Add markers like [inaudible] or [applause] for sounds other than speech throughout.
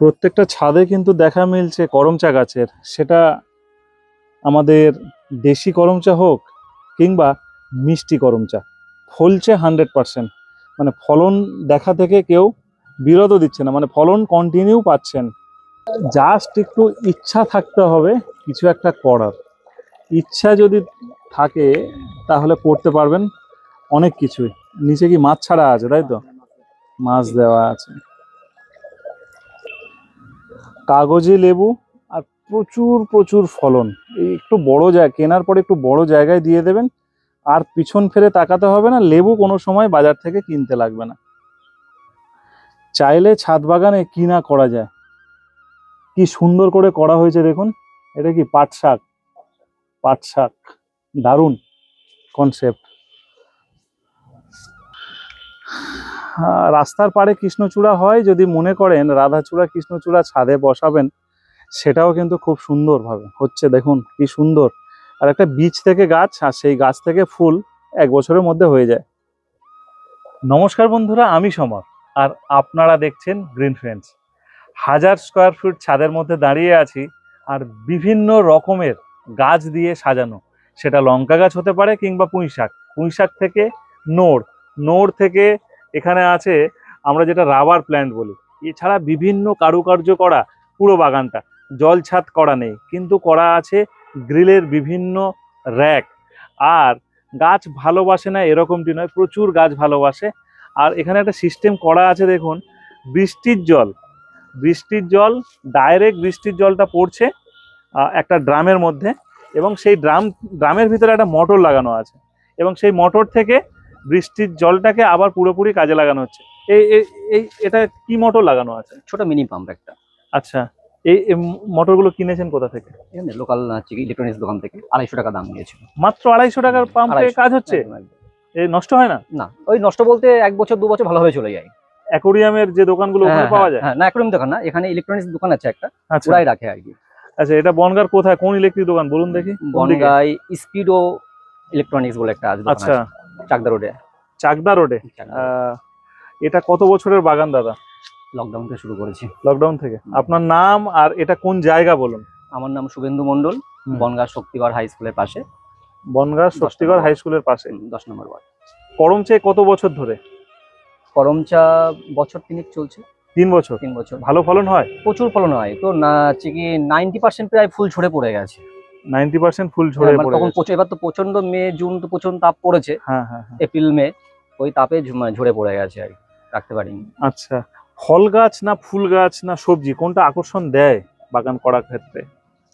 প্রত্যেকটা ছাদে কিন্তু দেখা মিলছে করমচা গাছের। সেটা আমাদের দেশি করমচা হোক কিংবা মিষ্টি করমচা ফলছে হান্ড্রেড পার্সেন্ট। মানে ফলন দেখা থেকে কেউ বিরত দিচ্ছে না মানে ফলন কন্টিনিউ পাচ্ছেন। জাস্ট একটু ইচ্ছা থাকতে হবে, কিছু একটা করার। ইচ্ছা যদি থাকে, তাহলে পড়তে পারবেন অনেক কিছুই। নিচে কি মাছ ছাড়া আছে, তাই তো? মাছ দেওয়া আছে। কাগজি লেবু আর প্রচুর প্রচুর ফলন। এই একটু বড় জায়গা, কেনার পরে একটু বড় জায়গায় দিয়ে দেবেন। আর পিছন ফেরে তাকাতে হবে না, লেবু কোনো সময় বাজার থেকে কিনতে লাগবে না। চাইলে ছাদ বাগানে কি না করা যায়? কি সুন্দর করে করা হয়েছে দেখুন। এটা কি পাট শাক? পাট শাক। দারুণ কনসেপ্ট রাস্তার পাড়ে কৃষ্ণচূড়া হয়, যদি মনে করেন রাধাচূড়া কৃষ্ণচূড়া ছাদে বসাবেন, সেটাও কিন্তু খুব সুন্দরভাবে হচ্ছে। দেখুন, কি সুন্দর। আর একটা বীজ থেকে গাছ, আর সেই গাছ থেকে ফুল এক বছরের মধ্যে হয়ে যায়। নমস্কার বন্ধুরা, আমি সমর, আর আপনারা দেখছেন গ্রিন ফ্রেন্ডস হাজার স্কোয়ার ফিট ছাদের মধ্যে দাঁড়িয়ে আছি, আর বিভিন্ন রকমের গাছ দিয়ে সাজানো। সেটা লঙ্কা গাছ হতে পারে কিংবা পুঁই শাক পুঁই শাক থেকে নোড় নোড় থেকে এখানে আছে, আমরা যেটা রাবার প্ল্যান্ট বলি। এছাড়া বিভিন্ন কারুকার্য করা পুরো বাগানটা। জল ছাদ করা নেই, কিন্তু করা আছে গ্রিলের বিভিন্ন র্যাক। আর গাছ ভালোবাসে না এরকমটি নয়, প্রচুর গাছ ভালোবাসে। আর এখানে একটা সিস্টেম করা আছে দেখুন, বৃষ্টির জল। বৃষ্টির জল ডাইরেক্ট বৃষ্টির জলটা পড়ছে একটা ড্রামের মধ্যে। এবং সেই ড্রাম, ড্রামের ভিতরে একটা মোটর লাগানো আছে। এবং সেই মোটর থেকে বৃষ্টির জলটাকে আবার পুরোপুরি কাজে লাগানো হচ্ছে। এই এই- এটা কি মোটর লাগানো আছে? ছোট মিনি পাম্প একটা। আচ্ছা এই মোটরগুলো কিনেছেন কোথা থেকে? লোকাল ইলেকট্রনিক্স দোকান থেকে। আড়াইশো টাকা দাম নিয়েছিল মাত্র আড়াইশো টাকার পাম্পে কাজ হচ্ছে? নষ্ট হয় না? না ওই নষ্ট বলতে এক বছর দু বছর ভালোভাবে চলে যায়। অ্যাকোরিয়ামের যে দোকানগুলো ওখানে হ্যাঁ, পাওয়া হ্যাঁ, যায়? হ্যাঁ না একরকম দোকান না এখানে ইলেকট্রনিক্স দোকান আছে একটা আচ্ছা। ওরাই রাখে আর কি। আচ্ছা এটা বনগার কোথায়? কোন ইলেকট্রিক দোকান? বলুন দেখি? বনগাই স্পিডো ইলেকট্রনিক্স বলে একটা আছে আচ্ছা। আছে, চাকদা রোডে। চাকদা রোডে? এটা কত বছরের বাগান দাদা? লকডাউন থেকে শুরু করেছি। লকডাউন থেকে? আপনার নাম আর এটা কোন জায়গা বলুন? আমার নাম শুভেন্দু মন্ডল। বনগা শক্তিগড় হাই স্কুলের পাশে। বনগাঁ শক্তিগড় হাই স্কুলের পাশে? দশ নম্বর ওয়ার্ড। করমচে কত বছর ধরে? করমচা বছর তিনেক চলছে। তিন বছর? তিন বছর। ভালো ফলন হয়? প্রচুর ফলন হয়। তো না হচ্ছে কি নাইনটি পার্সেন্ট প্রায় ফুল ঝরে পড়ে গেছে। নাইনটি পার্সেন্ট ফুল ঝরে মানে পড়ে তখন প্রচুর এবার তো প্রচণ্ড মে জুন তো প্রচণ্ড তাপ পড়েছে। হ্যাঁ হ্যাঁ হ্যাঁ। এপ্রিল মে ওই তাপে মানে ঝরে পড়ে গেছে আর। রাখতে পারিনি। আচ্ছা ফল গাছ না ফুল গাছ না সবজি কোনটা আকর্ষণ দেয় বাগান করার ক্ষেত্রে?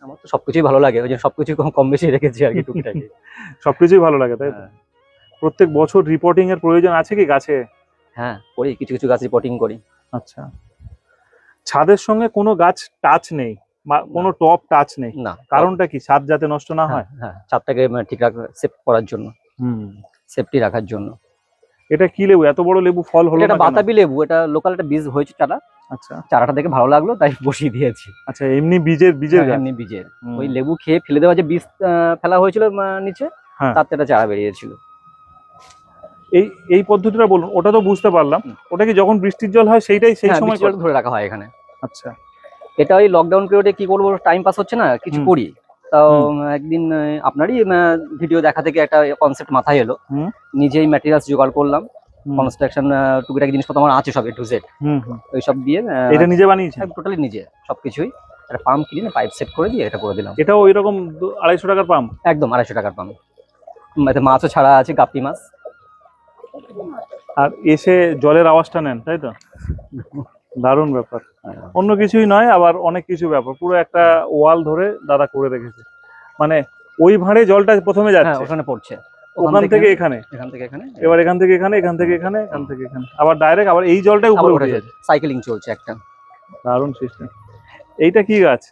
আমার তো সবকিছুই ভালো লাগে ওই জন্য সবকিছু কম বেশি রেখেছি আর কি [laughs] টুকিটাকি সবকিছুই ভালো লাগে তাই তো? হ্যাঁ। প্রত্যেক বছর রিপোর্টিং এর প্রয়োজন আছে কি গাছে? হ্যাঁ করি কিছু কিছু গাছ রিপোর্টিং করি। আচ্ছা। ছাদের সঙ্গে কোনো গাছ টাচ নেই। কোনো টপ টাচ নেই। না। কারণটা কি? ছাদ যাতে নষ্ট না হয় হ্যাঁ? হ্যাঁ ছাদটাকে মানে ঠিক সেভ করার জন্য। হুম। সেফটি রাখার জন্য। এটা কি লেবু? এত বড় লেবু ফল হলো এটা? বাতাবি লেবু। এটা লোকাল একটা বীজ হয়েছে চারা। আচ্ছা। চারাটা দেখে ভালো লাগল তাই বসিয়ে দিয়েছি। আচ্ছা এমনি বীজের বীজের হ্যাঁ, এমনি বীজের। ওই লেবু খেয়ে ফেলে দেওয়া যে বীজ ফেলা হয়েছিল নিচে হ্যাঁ। তার থেকে একটা চারা বেরিয়েছিল। এই এই পদ্ধতিটা বলুন ওটা তো বুঝতে পারলাম। ওটা কি যখন বৃষ্টির জল হয় সেইটাই সেই সময় ধরে রাখা হয় এখানে। আচ্ছা। এটা ওই লকডাউন পিরিয়ডে কি করব টাইম পাস হচ্ছে না কিছু করি। তাও একদিন আপনারই ভিডিও দেখা থেকে একটা কনসেপ্ট মাথায় এলো। নিজেই ম্যাটেরিয়ালস জোগাড় করলাম। কনস্ট্রাকশন টুকিটাকি জিনিসপত্র আমার আছে সব এ টু জেড হুম। ওইসব দিয়ে এটা নিজে বানিয়েছেন? টোটালি নিজে সবকিছুই। একটা পাম্প কিনে পাইপ সেট করে দিয়ে এটা করে দিলাম। এটাও ওই রকম আড়াইশো টাকার পাম্প একদম আড়াইশো টাকার পাম্প মাছও ছাড়া আছে গাপ্পি মাছ। আর এসে জলের আওয়াজটা নেন তাই তো? দারুণ ব্যাপার। অন্য কিছুই নয় আবার অনেক কিছু ব্যাপার। পুরো একটা ওয়াল ধরে দাদা করে রেখেছে। মানে ওই ভাঁড়ে জলটা প্রথমে হ্যাঁ যাচ্ছে। ওখানে পড়ছে। ওখান থেকে এখানে। এখান থেকে এখানে। এবার এখান থেকে এখানে এখান থেকে এখানে এখান থেকে এখানে। আবার ডাইরেক্ট আবার এই জলটাই উপরে উঠে যাচ্ছে। সাইকেলিং চলছে একটা। দারুণ সিস্টেম এইটা কি গাছ?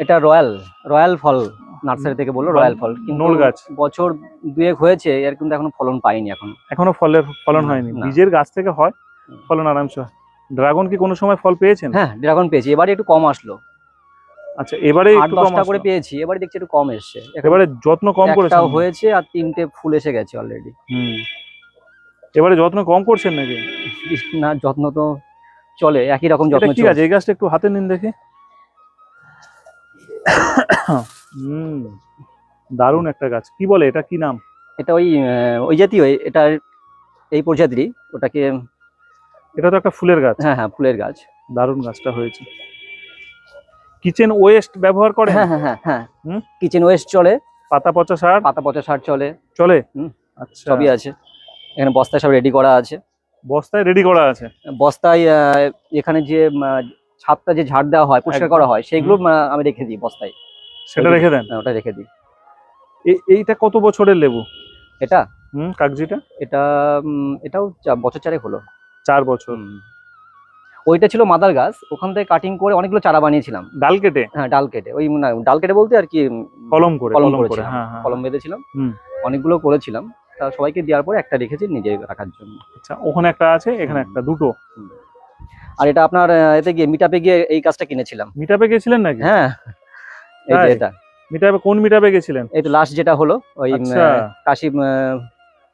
এটা রয়্যাল রয়্যাল ফল। নার্সারি থেকে বলল রয়্যাল ফল। নোল গাছ। বছর দুয়েক হয়েছে এর কিন্তু এখনও ফলন পাইনি এখন। এখনও ফলের ফলন হয়নি। নিজের গাছ থেকে হয় ফলন আরামসে হয়। ড্রাগন কি কোনো সময় ফল পেয়েছেন? হ্যাঁ ড্রাগন পেয়েছি। এবারে একটু কম আসলো। আচ্ছা এবারে একটু কম করে পেয়েছি। এবারে দেখছি একটু কম এসেছে। এবারে যত্ন কম করেছেন? একটাও হয়েছে আর তিনটে ফুল এসে গেছে অলরেডি হুম। এবারে যত্ন কম করছেন নাকি? না যত্ন তো চলে একই রকম যত্ন কি চলে। আছে? এই গাছটা একটু হাতে নিন দেখি। হুম দারুণ একটা গাছ। কি বলে? এটা কি নাম? এটা ওই ওই জাতীয় এটা এই প্রজাতিরই। ওটাকে এটা তো একটা ফুলের গাছ। হ্যাঁ হ্যাঁ ফুলের গাছ। দারুণ গাছটা হয়েছে। কিচেন ওয়েস্ট ব্যবহার করে হ্যাঁ হ্যাঁ হ্যাঁ হ্যাঁ। হুম? কিচেন ওয়েস্ট চলে। পাতা পচা সার? পাতা পচা সার চলে। চলে? হুম, আচ্ছা। সবই আছে। এখানে বস্তায় সব রেডি করা আছে। বস্তায় রেডি করা আছে? বস্তায় এখানে যে ছাদটা যে ঝাড় দেওয়া হয় পরিষ্কার করা হয় সেগুলো আমি রেখে দিই বস্তায়। সেটা রেখে দেন? হ্যাঁ, ওটা রেখে দিই। এইটা কত বছরের লেবু? এটা? হুম কাগজিটা? এটা এটাও বছর চারেক হলো। চার বছর। ওইটা ছিল মাদার গাছ ওখান থেকে কাটিং করে অনেকগুলো চারা বানিয়েছিলাম। ডাল কেটে? হ্যাঁ ডাল কেটে। ওই না ডাল কেটে বলতে আর কি কলম করে কলম কলম করে করেছিলাম। হ্যাঁ হ্যাঁ কলম বেঁধেছিলাম। অনেকগুলো করেছিলাম। তা সবাইকে দেওয়ার পরে একটা রেখেছি নিজে রাখার জন্য। আচ্ছা ওখানে একটা আছে এখানে একটা দুটো? আর এটা আপনার এতে গিয়ে মিটাপে গিয়ে এই কাজটা কিনেছিলাম। মিটাপে গেছিলেন নাকি? হ্যাঁ। এই যে এটা। মিটাপে কোন মিটাপে গেছিলেন? এই তো লাস্ট যেটা হলো ওই আচ্ছা। কাশি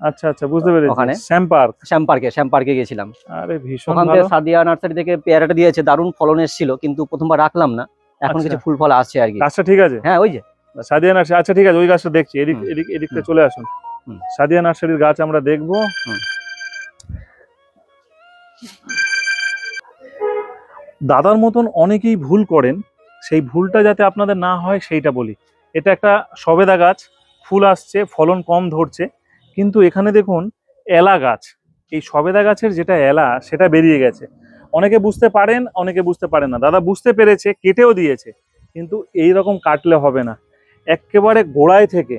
আচ্ছা আচ্ছা বুঝতে পেরেছি। ওখানে? শ্যাম পার্ক। শ্যাম পার্কে শ্যাম পার্কে গেছিলাম। আরে ভীষণ ওখান থেকে সাদিয়া নার্সারি থেকে পেয়ারাটা দিয়েছে দারুণ ফলন এসেছিল কিন্তু প্রথমবার রাখলাম না। এখন আচ্ছা। কিছু ফুল ফল আসছে আর কি। গাছটা ঠিক আছে? হ্যাঁ ওই যে। সাদিয়া নার্সারি আচ্ছা ঠিক আছে ওই গাছটা দেখছি। এদিক এদিক এদিকটা চলে আসুন। হুম। সাদিয়া নার্সারির গাছ আমরা দেখব। দাদার মতন অনেকেই ভুল করেন। সেই ভুলটা যাতে আপনাদের না হয় সেইটা বলি। এটা একটা সবেদা গাছ। ফুল আসছে ফলন কম ধরছে। কিন্তু এখানে দেখুন এলা গাছ। এই সবেদা গাছের যেটা এলা সেটা বেরিয়ে গেছে। অনেকে বুঝতে পারেন অনেকে বুঝতে পারেন না। দাদা বুঝতে পেরেছে কেটেও দিয়েছে কিন্তু এই রকম কাটলে হবে না। একেবারে গোড়ায় থেকে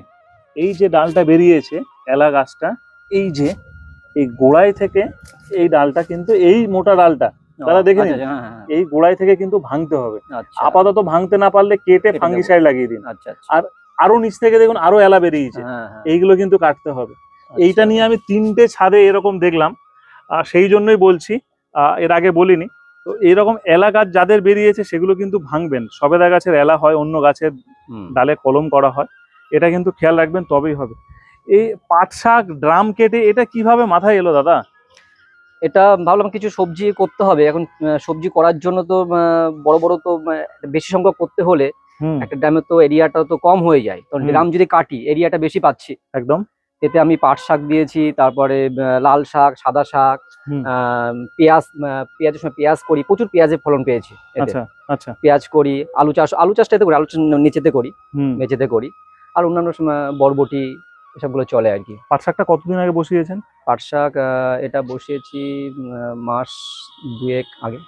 এই যে ডালটা বেরিয়েছে এলা গাছটা এই যে এই গোড়ায় থেকে এই ডালটা কিন্তু এই মোটা ডালটা দাদা দেখে আচ্ছা, নিন। আচ্ছা, হ্যাঁ, হ্যাঁ, এই গোড়ায় থেকে কিন্তু ভাঙতে হবে। আচ্ছা। আপাতত ভাঙতে না পারলে কেটে ফাঙ্গিসাইড লাগিয়ে দিন। আর আরও নিচ থেকে দেখুন আরও এলা বেরিয়েছে। হ্যাঁ, হ্যাঁ, এইগুলো কিন্তু কাটতে হবে। এইটা আচ্ছা। নিয়ে আমি তিনটে ছাদে এরকম দেখলাম। আর সেই জন্যই বলছি এর আগে বলিনি। তো এইরকম এলা গাছ যাদের বেরিয়েছে সেগুলো কিন্তু ভাঙবেন। সবেদা গাছের এলা হয় অন্য গাছের ডালে কলম করা হয়। এটা কিন্তু খেয়াল রাখবেন তবেই হবে। এই পাট শাক ড্রাম কেটে এটা কীভাবে মাথায় এলো দাদা? এটা ভাবলাম কিছু সবজি করতে হবে। এখন সবজি করার জন্য তো বড় বড় তো বেশি সংখ্যক করতে হলে একটা ড্রামের তো এরিয়াটা তো কম হয়ে যায়। তো। ড্রাম যদি কাটি এরিয়াটা বেশি পাচ্ছি। একদম। এতে আমি পাট শাক দিয়েছি তারপরে লাল শাক সাদা শাক পেঁয়াজ পেঁয়াজের সময় পেঁয়াজ করি প্রচুর পেঁয়াজের ফলন পেয়েছি আচ্ছা আচ্ছা। পেঁয়াজ করি আলু চাষ আলু চাষটা এতে করি আলু নিচেতে করি মেঝেতে করি। আর অন্যান্য সময় বরবটি এসবগুলো চলে আর কি। পাট শাকটা কতদিন আগে বসিয়েছেন? পাট শাক আহ, এটা বসিয়েছি মাস দুয়েক আগে।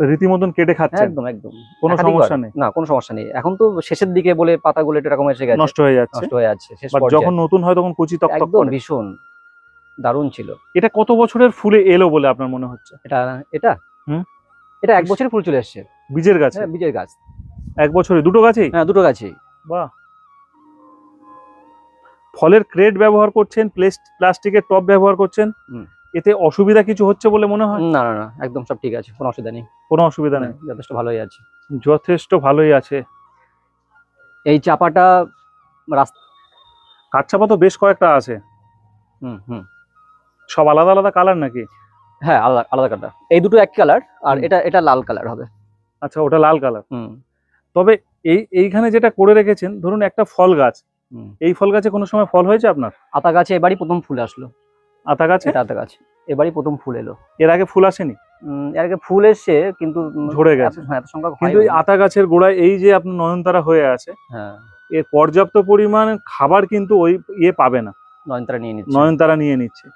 রীতিমতন কেটে খাচ্ছেন। একদম একদম। কোনো সমস্যা নেই। না কোনো সমস্যা নেই। এখন তো শেষের দিকে বলে পাতাগুলো এরকম এসে গেছে। নষ্ট হয়ে যাচ্ছে। নষ্ট হয়ে যাচ্ছে যখন নতুন হয় তখন কুচি তক একদম করে। ভীষণ। দারুণ ছিল। এটা কত বছরের ফুলে এলো বলে আপনার মনে হচ্ছে? এটা এটা? হুম। এটা এক বছরের ফুল চলে এসছে। বীজের গাছে? হ্যাঁ বীজের গাছ। এক বছরে? দুটো গাছেই? হ্যাঁ দুটো গাছই। বাহ। ফলের ক্রেট ব্যবহার করছেন প্লেস- প্লাস্টিকের টব ব্যবহার করছেন। হুম। এতে অসুবিধা কিছু হচ্ছে বলে মনে হয়? না না না একদম সব ঠিক আছে কোনো অসুবিধা নেই। কোনো অসুবিধা নেই? যথেষ্ট ভালোই আছে। যথেষ্ট ভালোই আছে। এই চাপাটা রাস্তা কাঠচাপা তো বেশ কয়েকটা আছে। হুম হুম। সব আলাদা আলাদা কালার নাকি? হ্যাঁ আলাদা আলাদা কালার। এই দুটো এক কালার আর এটা এটা লাল কালার হবে। আচ্ছা ওটা লাল কালার। হুম। তবে এই এইখানে যেটা করে রেখেছেন ধরুন একটা ফল গাছ। এই ফল গাছে কোনো সময় ফল হয়েছে আপনার? আতা গাছে এবারই প্রথম ফুল আসলো। আতা গাছে? এটা আতা গাছ। এবারই প্রথম ফুল এলো। এর আগে ফুল আসেনি? এর আগে ফুল এসছে কিন্তু ঝরে গেছে। হ্যাঁ এত সংখ্যক কিন্তু আতা গাছের গোড়ায় এই যে আপনার নয়নতারা হয়ে আছে হ্যাঁ। এর পর্যাপ্ত পরিমাণ খাবার কিন্তু ওই ইয়ে পাবে না। নয়নতারা নিয়ে নিচ্ছে। নয়নতারা নিয়ে নিচ্ছে।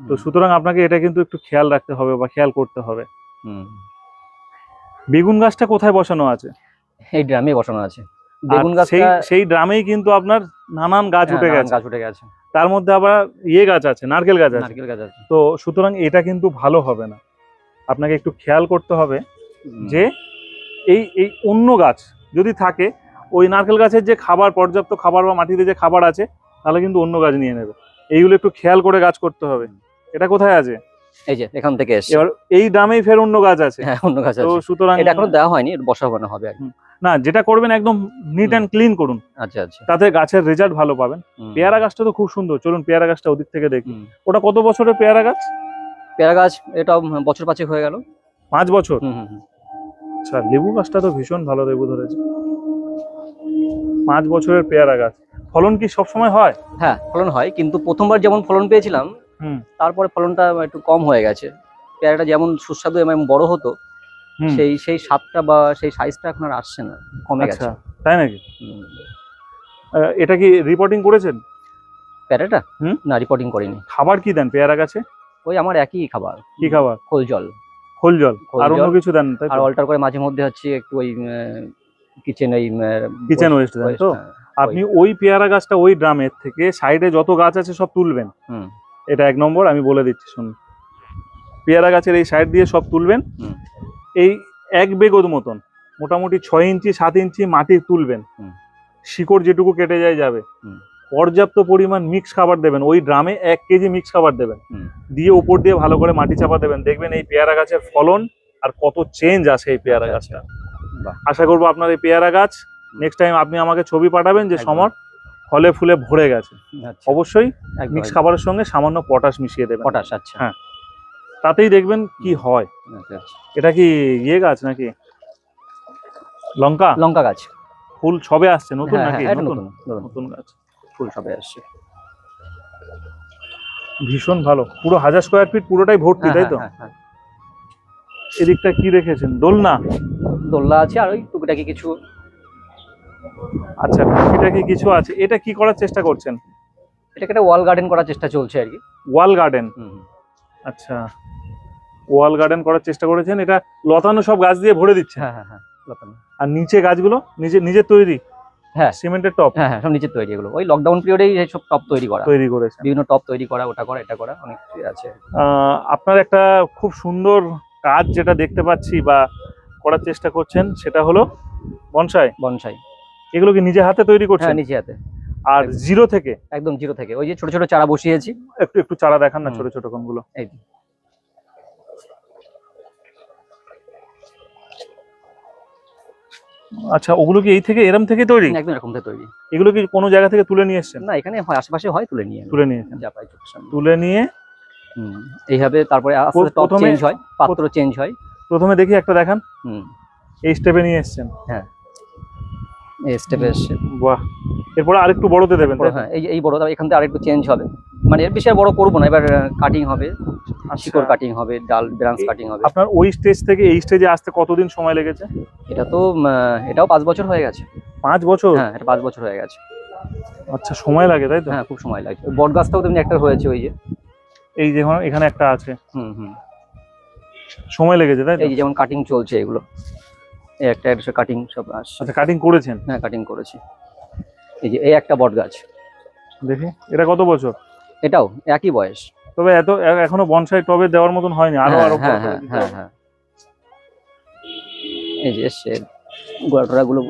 তো সুতরাং আপনাকে এটা কিন্তু একটু খেয়াল রাখতে হবে বা খেয়াল করতে হবে। হুম। বেগুন গাছটা কোথায় বসানো আছে? এই ড্রামে বসানো আছে। বেগুন সেই সেই ড্রামেই কিন্তু আপনার নানান গাছ হ্যাঁ, উঠে গেছে। গাছ উঠে গেছে। তার মধ্যে আবার ইয়ে গাছ আছে নারকেল গাছ আছে। নারকেল গাছ আছে। তো সুতরাং এটা কিন্তু ভালো হবে না। আপনাকে একটু খেয়াল করতে হবে যে এই এই অন্য গাছ যদি থাকে ওই নারকেল গাছের যে খাবার পর্যাপ্ত খাবার বা মাটিতে যে খাবার আছে তাহলে কিন্তু অন্য গাছ নিয়ে নেবে। এইগুলো একটু খেয়াল করে গাছ করতে হবে। এটা কোথায় আছে? এই যে এখান থেকে এবার এই ড্রামেই ফের অন্য গাছ আছে। হ্যাঁ অন্য গাছ আছে। তো সুতরাং এটা এখনও দেওয়া হয়নি বসাবানো হবে আর কি। না যেটা করবেন একদম নিট অ্যান্ড ক্লিন করুন। আচ্ছা আচ্ছা। তাতে গাছের রেজাল্ট ভালো পাবেন। পেয়ারা গাছটা তো খুব সুন্দর। চলুন পেয়ারা গাছটা ওদিক থেকে দেখি। ওটা কত বছরের পেয়ারা গাছ? পেয়ারা গাছ এটা বছর পাঁচেক হয়ে গেল। পাঁচ বছর। আচ্ছা লেবু গাছটা তো ভীষণ ভালো লেবু ধরেছে। পাঁচ বছরের পেয়ারা গাছ। ফলন কি সব সময় হয়? হ্যাঁ ফলন হয় কিন্তু প্রথমবার যেমন ফলন পেয়েছিলাম তারপরে ফলনটা একটু কম হয়ে গেছে। পেয়ারাটা যেমন সুস্বাদু এবং বড় হতো সেই সেই স্বাদটা বা সেই সাইজটা এখন আর আসছে না কমে গেছে। আচ্ছা তাই নাকি? এটা কি রিপোর্টিং করেছেন? পেয়ারাটা? হুম? না রিপোর্টিং করিনি। খাবার কি দেন পেয়ারা গাছে? ওই আমার একই খাবার। কি খাবার? খোল জল। খোল জল? আর অন্য কিছু দেন আর অল্টার করে মাঝে মধ্যে হচ্ছে একটু ওই কিচেন এই কিচেন ওয়েস্ট দেন তো? হ্যাঁ, আপনি ওই পেয়ারা গাছটা ওই ড্রামের থেকে সাইডে যত গাছ আছে সব তুলবেন। হুম। এটা এক নম্বর আমি বলে দিচ্ছি শুনুন। পেয়ারা গাছের এই সাইড দিয়ে সব তুলবেন। হুম। এই এক বেগদ মতন মোটামুটি ছয় ইঞ্চি সাত ইঞ্চি মাটি তুলবেন। শিকড় যেটুকু কেটে যায় যাবে। পর্যাপ্ত পরিমাণ মিক্স খাবার দেবেন। ওই ড্রামে এক কেজি মিক্স খাবার দেবেন। দিয়ে উপর দিয়ে ভালো করে মাটি চাপা দেবেন। দেখবেন এই পেয়ারা গাছের ফলন আর কত চেঞ্জ আসে এই পেয়ারা আচ্ছা, গাছটা। আশা করব আপনার এই পেয়ারা গাছ নেক্সট টাইম আপনি আমাকে ছবি পাঠাবেন যে সমর ফলে ফুলে ভরে গেছে। আচ্ছা, অবশ্যই মিক্স খাবারের সঙ্গে সামান্য পটাশ মিশিয়ে দেবেন। পটাশ আচ্ছা। হ্যাঁ। তাতেই দেখবেন কি হয়। আচ্ছা। এটা কি ইয়ে গাছ নাকি? লঙ্কা? লঙ্কা গাছ। ফুল সবে আসছে নতুন হ্যাঁ, নাকি? হ্যাঁ, নতুন? গাছ। ফুল সবে আসছে। ভীষণ ভালো। পুরো হাজার স্কোয়ার ফিট পুরোটাই ভর্তি হ্যাঁ, তাই তো। এদিকটা কি রেখেছেন? দোলনা? দোলনা আছে আর ওই টুকিটাকি কিছু। আচ্ছা এটা কি কিছু আছে। এটা কি করার চেষ্টা করছেন? এটাকে একটা ওয়াল গার্ডেন করার চেষ্টা চলছে আর কি। Wall garden. আচ্ছা। ওয়াল গার্ডেন করার চেষ্টা করেছেন এটা লতানো সব গাছ দিয়ে ভরে দিচ্ছে। হ্যাঁ হ্যাঁ হ্যাঁ লতানো। আর নিচে গাছগুলো নিজে নিজের তৈরি? হ্যাঁ। সিমেন্টের টপ? হ্যাঁ হ্যাঁ সব নিচের তৈরি এগুলো। ওই লকডাউন পিরিয়ডেই সব টপ তৈরি করা। তৈরি করেছেন। বিভিন্ন টপ তৈরি করা ওটা করা এটা করা অনেক কিছু আছে। আপনার একটা খুব সুন্দর কাজ যেটা দেখতে পাচ্ছি বা করার চেষ্টা করছেন সেটা হলো বনসাই। বনসাই। এগুলো কি নিজে হাতে তৈরি করছেন? হ্যাঁ নিচে হাতে। আর জিরো থেকে? একদম জিরো থেকে। ওই যে ছোট ছোট চারা বসিয়েছি। একটু একটু চারা দেখান না। ছোট ছোট কোনগুলো। এই আচ্ছা ওগুলো কি এই থেকে এরম থেকে তৈরি? একদম এরকম থেকে তৈরি। এগুলো কি কোনো জায়গা থেকে তুলে নিয়ে এসেছেন? না এখানে হয় আশেপাশে হয় তুলে নিয়ে। তুলে নিয়েছেন যা পাই। তুলে নিয়ে? হুম, এইভাবে তারপরে আস্তে আস্তে টপ চেঞ্জ হয় পাত্র চেঞ্জ হয়। প্রথমে দেখি একটা দেখান। হুম। এই স্টেপে নিয়ে এসেছেন। এই স্টেপে এসছে। বাহ। এরপরে আরেকটু বড়তে দেবেন হ্যাঁ এই এই বড় এখান থেকে আরেকটু চেঞ্জ হবে। মানে এর বেশি আর বড় করব না এবার কাটিং হবে শিকড় কাটিং হবে ডাল ব্রাঞ্চ আচ্ছা। কাটিং হবে। আপনার ওই স্টেজ থেকে এই স্টেজে আসতে কতদিন সময় লেগেছে? এটা তো এটাও পাঁচ বছর হয়ে গেছে। পাঁচ বছর? হ্যাঁ এটা পাঁচ বছর হয়ে গেছে। আচ্ছা সময় লাগে তাই তো? হ্যাঁ খুব সময় লাগছে বট গাছটাও তেমনি একটা হয়েছে ওই যে। এই যে এখানে একটা আছে। হুম হুম। সময় লেগেছে তাই এই যে যেমন কাটিং চলছে এগুলো। এই একটা কাটিং সব আচ্ছা কাটিং করেছেন? হ্যাঁ কাটিং করেছি। এই যে এই একটা বট গাছ। দেখি এটা কত বছর? এটাও একই বয়স। তবে এত এখনও বনসাই টবে দেওয়ার মতন হয়নি আরও হ্যাঁ, আরও হ্যাঁ হ্যাঁ হ্যাঁ হ্যাঁ। এই যে এসছে গোড়াটোড়া গুলো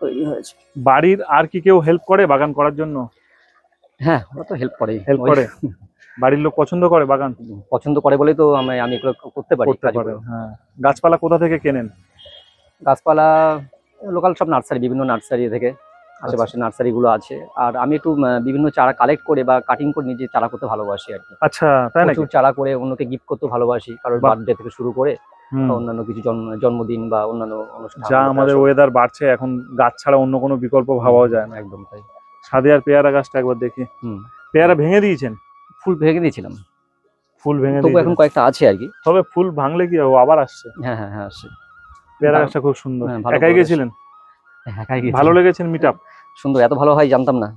তৈরি হয়েছে। বাড়ির আর কি কেউ হেল্প করে বাগান করার জন্য? হ্যাঁ ওরা তো হেল্প করে হেল্প করে? বাড়ির লোক পছন্দ করে বাগান? পছন্দ করে বলেই তো আমি আমি এগুলো করতে পারি করতে কাজগুলো। হ্যাঁ। গাছপালা কোথা থেকে কেনেন? গাছপালা লোকাল সব নার্সারি বিভিন্ন নার্সারি থেকে আশেপাশে নার্সারি গুলো আছে। আর আমি একটু বিভিন্ন চারা কালেক্ট করে বা কাটিং করে নিজে চারা করতে ভালোবাসি আর কি। আচ্ছা তাই প্রচুর চারা করে অন্যকে গিফট করতে ভালোবাসি কারোর বার্থডে থেকে শুরু করে অন্যান্য কিছু জন্মদিন বা অন্যান্য অনুষ্ঠান। যা আমাদের ওয়েদার বাড়ছে এখন গাছ ছাড়া অন্য কোনো বিকল্প ভাবাও যায় না। একদম তাই। সাদে আর পেয়ারা গাছটা একবার দেখি। হুম। পেয়ারা ভেঙে দিয়েছেন? ফুল ভেঙে দিয়েছিলাম। ফুল ভেঙে তবু এখন কয়েকটা আছে আর কি। তবে ফুল ভাঙলে কি হবে? আবার আসছে। হ্যাঁ হ্যাঁ হ্যাঁ আসছে। পেয়ারা। গাছটা খুব সুন্দর। হ্যাঁ, একাই গেছিলেন? একাই গেছি। ভালো লেগেছেন মিট সুন্দর এত ভালো হয় জানতাম না।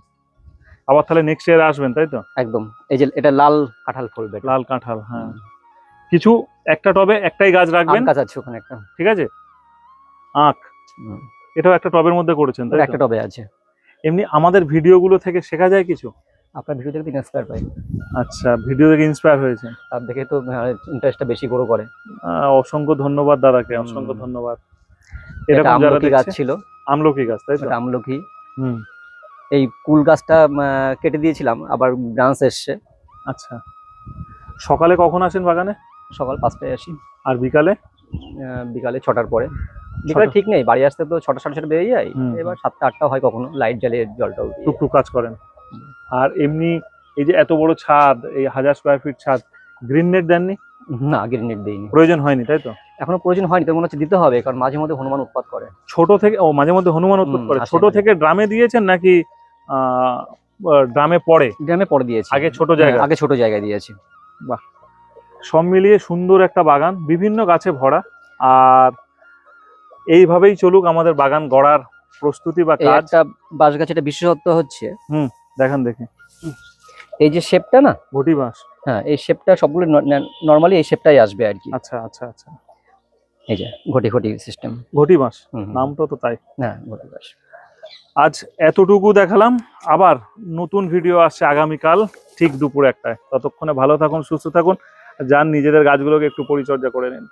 আবার তাহলে নেক্সট ইয়ার আসবেন তাই তো? একদম। এই যে এটা লাল কাঁঠাল ফল বেটা লাল কাঁঠাল হ্যাঁ। কিছু একটা টবে একটাই গাছ রাখবেন। গাছ আছে ওখানে একটা। ঠিক আছে? আখ। এটাও একটা টবের মধ্যে করেছেন তাই একটা টবে আছে। এমনি আমাদের ভিডিওগুলো থেকে শেখা যায় কিছু? আপনার ভিডিও দেখে ইন্সপায়ার পাই। আচ্ছা ভিডিও থেকে ইন্সপায়ার হয়েছে? তার দেখে তো ইন্টারেস্টটা বেশি গ্রো করে। অসংখ্য ধন্যবাদ দাদাকে অসংখ্য ধন্যবাদ। এটা এরকম যারা গাছ ছিল। আমলকি গাছ তাই তো? আমলকি। হুম। এই কুল গাছটা কেটে দিয়েছিলাম আবার ব্রাঞ্চ এসছে। আচ্ছা। সকালে কখন আসেন বাগানে? সকাল পাঁচটায় আসি। আর বিকালে? বিকালে ছটার পরে। বিকালে ঠিক নেই বাড়ি আসতে তো ছটা সাড়ে ছটা বেরিয়ে যায়। এবার সাতটা আটটা হয় কখনো লাইট জ্বালিয়ে জলটা উঠিয়ে টুকটুক কাজ করেন। আর এমনি এই যে এত বড় ছাদ এই হাজার স্কোয়ার ফিট ছাদ গ্রিন নেট দেননি? না গ্রেনেড দিইনি। প্রয়োজন হয়নি তাই তো? এখনও প্রয়োজন হয়নি তো মনে হচ্ছে দিতে হবে কারণ মাঝে মধ্যে হনুমান উৎপাত করে। ছোট থেকে ও মাঝে মধ্যে হনুমান উৎপাত করে। ছোট থেকে ড্রামে দিয়েছেন নাকি ড্রামে পড়ে? গ্রামে পরে দিয়েছি। আগে ছোট জায়গা। হ্যাঁ, আগে ছোট জায়গায় দিয়েছি। সব মিলিয়ে সুন্দর একটা বাগান বিভিন্ন গাছে ভরা। আর এইভাবেই চলুক আমাদের বাগান গড়ার প্রস্তুতি বা কাজ। বাঁশ গাছের বিশেষত্ব হচ্ছে দেখান দেখি। এই যে শেপটা না? ঘটি বাঁশ। হ্যাঁ এই শেপটা সবগুলো নর্মালি এই শেপটাই আসবে আর কি। আচ্ছা আচ্ছা আচ্ছা। এই যে ঘটি ঘটি সিস্টেম ঘটি বাঁশ। নামটা তো তাই। হ্যাঁ ঘটি বাঁশ। আজ এতটুকু দেখালাম। আবার নতুন ভিডিও আসছে আগামীকাল ঠিক দুপুর একটায়। ততক্ষণে ভালো থাকুন সুস্থ থাকুন যান নিজেদের গাছগুলোকে একটু পরিচর্যা করে নিন।